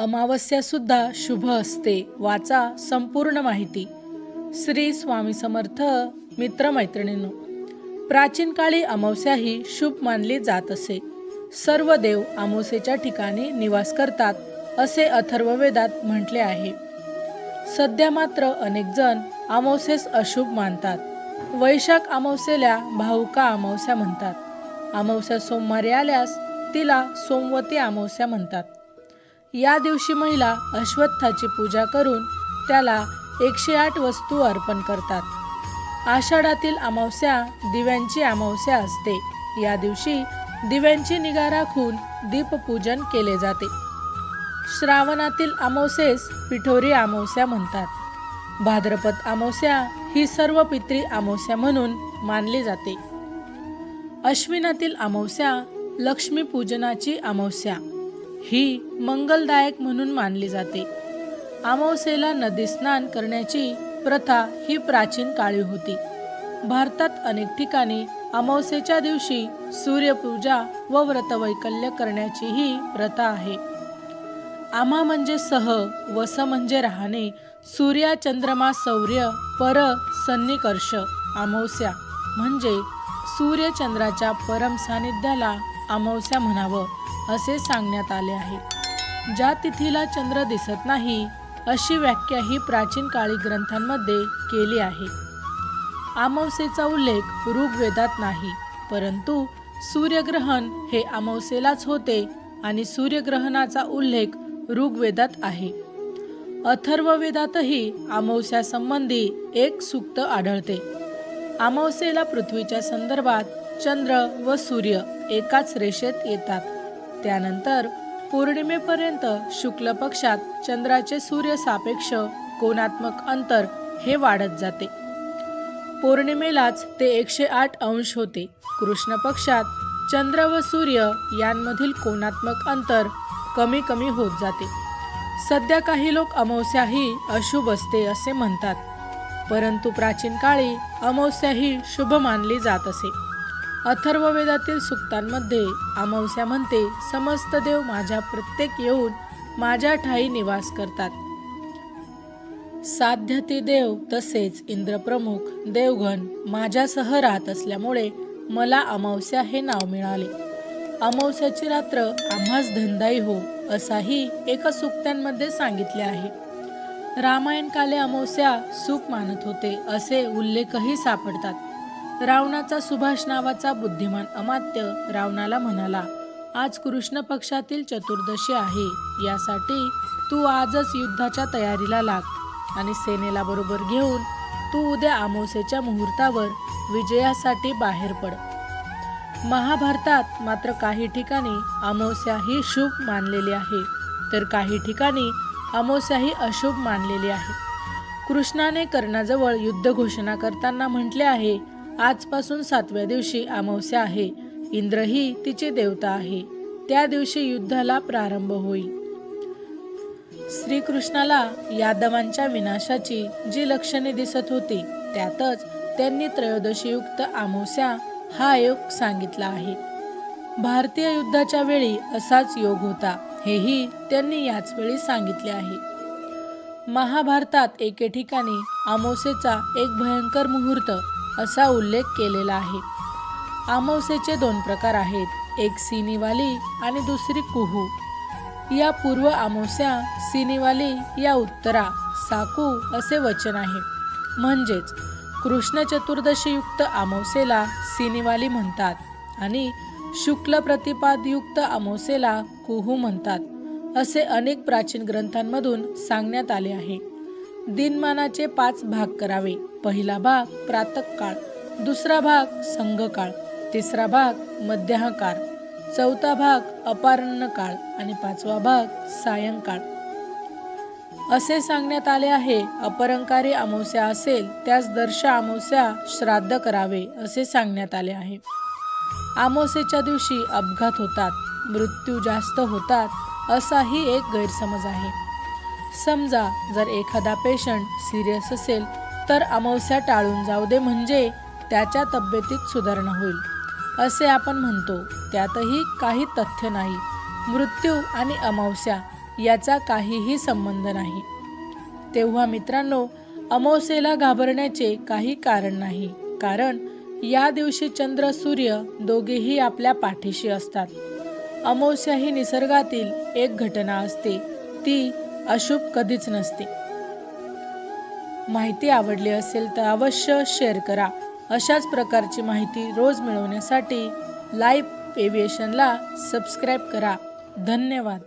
अमावस्या सुद्धा शुभ असते वाचा संपूर्ण माहिती. श्री स्वामी समर्थ मित्रमैत्रिणींनो प्राचीन काळी अमावस्या ही शुभ मानली जात असे. सर्व देव अमावस्येच्या ठिकाणी निवास करतात असे अथर्ववेदात म्हटले आहे. सध्या मात्र अनेक जण अमावस्येस अशुभ मानतात. वैशाख अमावस्येला भाऊका अमावस्या म्हणतात. अमावस्या सोमवारी आल्यास तिला सोमवती अमावस्या म्हणतात. या दिवशी महिला अश्वत्थाची पूजा करून त्याला एकशे आठ वस्तू अर्पण करतात. आषाढातील अमावस्या दिव्यांची अमावस्या असते. या दिवशी दिव्यांची निगा राखून दीपपूजन केले जाते. श्रावणातील अमावसेस पिठोरी अमावस्या म्हणतात. भाद्रपद अमावस्या ही सर्व पित्री अमावस्या म्हणून मानली जाते. अश्विनातील अमावस्या लक्ष्मीपूजनाची अमावस्या. ही मंगलदायक म्हणून मानली जाते. अमावस्येला नदी स्नान करण्याची प्रथा ही प्राचीन काळी होती. भारतात अनेक ठिकाणी अमावस्येच्या दिवशी सूर्यपूजा व व्रतवैकल्य करण्याची ही प्रथा आहे. आम्हा म्हणजे सह वस म्हणजे राहणे सूर्या चंद्रमा सौर्य पर सन्निकर्ष अमावस्या. म्हणजे सूर्यचंद्राच्या परम सानिध्याला अमावस्या म्हणावं असे सांगण्यात आले आहे. ज्या तिथीला चंद्र दिसत नाही अशी व्याख्या ही प्राचीन काळी ग्रंथांमध्ये केली आहे. अमावस्येचा उल्लेख ऋग्वेदात नाही परंतु सूर्यग्रहण हे अमावस्येलाच होते आणि सूर्यग्रहणाचा उल्लेख ऋग्वेदात आहे. अथर्ववेदातही अमावस्यासंबंधी एक सूक्त आढळते. अमावस्येला पृथ्वीच्या संदर्भात चंद्र व सूर्य एकाच रेषेत येतात. त्यानंतर पौर्णिमेपर्यंत शुक्ल पक्षात चंद्राचे सूर्य सापेक्ष कोणात्मक अंतर हे वाढत जाते. पौर्णिमेलाच ते एकशे आठ अंश होते. कृष्ण पक्षात चंद्र व सूर्य यांमधील कोणात्मक अंतर कमी कमी होत जाते. सध्या काही लोक अमावस्या ही अशुभ असते असे म्हणतात. परंतु प्राचीन काळी अमावस्या ही शुभ मानली जात असे. अथर्ववेदातील सुक्तांमध्ये अमावस्या म्हणते समस्त देव माझ्या प्रत्येक येऊन माझ्या ठाई निवास करतात. साध्यती देव तसेच इंद्रप्रमुख देवगण माझ्यासह राहत असल्यामुळे मला अमावस्या हे नाव मिळाले. अमावस्याची रात्र आम्हास धंदाई हो असाही एका सुक्त्यांमध्ये सांगितले आहे. रामायण काले अमावस्या सुख मानत होते असे उल्लेखही सापडतात. रावणाचा सुभाष नावाचा बुद्धिमान अमात्य रावणाला म्हणाला आज कृष्ण पक्षातील चतुर्दशी आहे यासाठी तू आजच युद्धाच्या तयारीला लाग आणि सेनेला बरोबर घेऊन तू उद्या आमोसेच्या मुहूर्तावर विजयासाठी बाहेर पड. महाभारतात मात्र काही ठिकाणी अमावस्या ही शुभ मानलेली आहे तर काही ठिकाणी अमावस्या ही अशुभ मानलेली आहे. कृष्णाने कर्णाजवळ युद्ध घोषणा करताना म्हटले आहे आजपासून सातव्या दिवशी अमावस्या आहे. इंद्र ही तिची देवता आहे. त्या दिवशी युद्धाला प्रारंभ होईल. श्रीकृष्णाला यादवांच्या विनाशाची जी लक्षणे दिसत होती त्यातच त्यांनी त्रयोदशीयुक्त अमावस्या हा योग सांगितला आहे. भारतीय युद्धाच्या वेळी असाच योग होता हेही त्यांनी याच वेळी सांगितले आहे. महाभारतात एके ठिकाणी अमावस्येचा एक भयंकर मुहूर्त असा उल्लेख केलेला आहे. अमावस्येचे दोन प्रकार आहेत एक सिनीवाली आणि दुसरी कुहू. या पूर्व अमावस्या सिनीवाली या उत्तरा साकू असे वचन आहे. म्हणजेच कृष्ण चतुर्दशीयुक्त अमावस्येला सिनीवाली म्हणतात आणि शुक्ल प्रतिपादयुक्त अमावस्येला कुहू म्हणतात असे अनेक प्राचीन ग्रंथांमधून सांगण्यात आले आहे. दिनमानाचे पाच भाग करावे. पहिला भाग प्रातकाळ दुसरा भाग संघकाळ तिसरा भाग मध्याहकाळ चौथा भाग अपारण्य काळ आणि पाचवा भाग सायंकाळ. असे सांगण्यात आले आहे अपरंकारी अमावस्या असेल त्यास दर्श अमावस्या श्राद्ध करावे असे सांगण्यात आले आहे. अमावस्येच्या दिवशी अपघात होतात मृत्यू जास्त होतात असाही एक गैरसमज आहे. समजा जर एखादा पेशंट सिरियस असेल तर अमावस्या टाळून जाऊ दे म्हणजे त्याच्या तब्येतीत सुधारणा होईल. असे आपण म्हणतो त्यातही काही तथ्य नाही. मृत्यू आणि अमावस्या याचा काहीही संबंध नाही. तेव्हा मित्रांनो अमावस्येला घाबरण्याचे काही कारण नाही. कारण या दिवशी चंद्र सूर्य दोघेही आपल्या पाठीशी असतात. अमावस्या ही निसर्गातील एक घटना असते. ती अशुभ कधीच नसते. माहिती आवडली असेल तर अवश्य शेअर करा. अशाच प्रकारची माहिती रोज मिळवण्यासाठी लाईव्ह एव्हिएशनला सबस्क्राईब करा. धन्यवाद.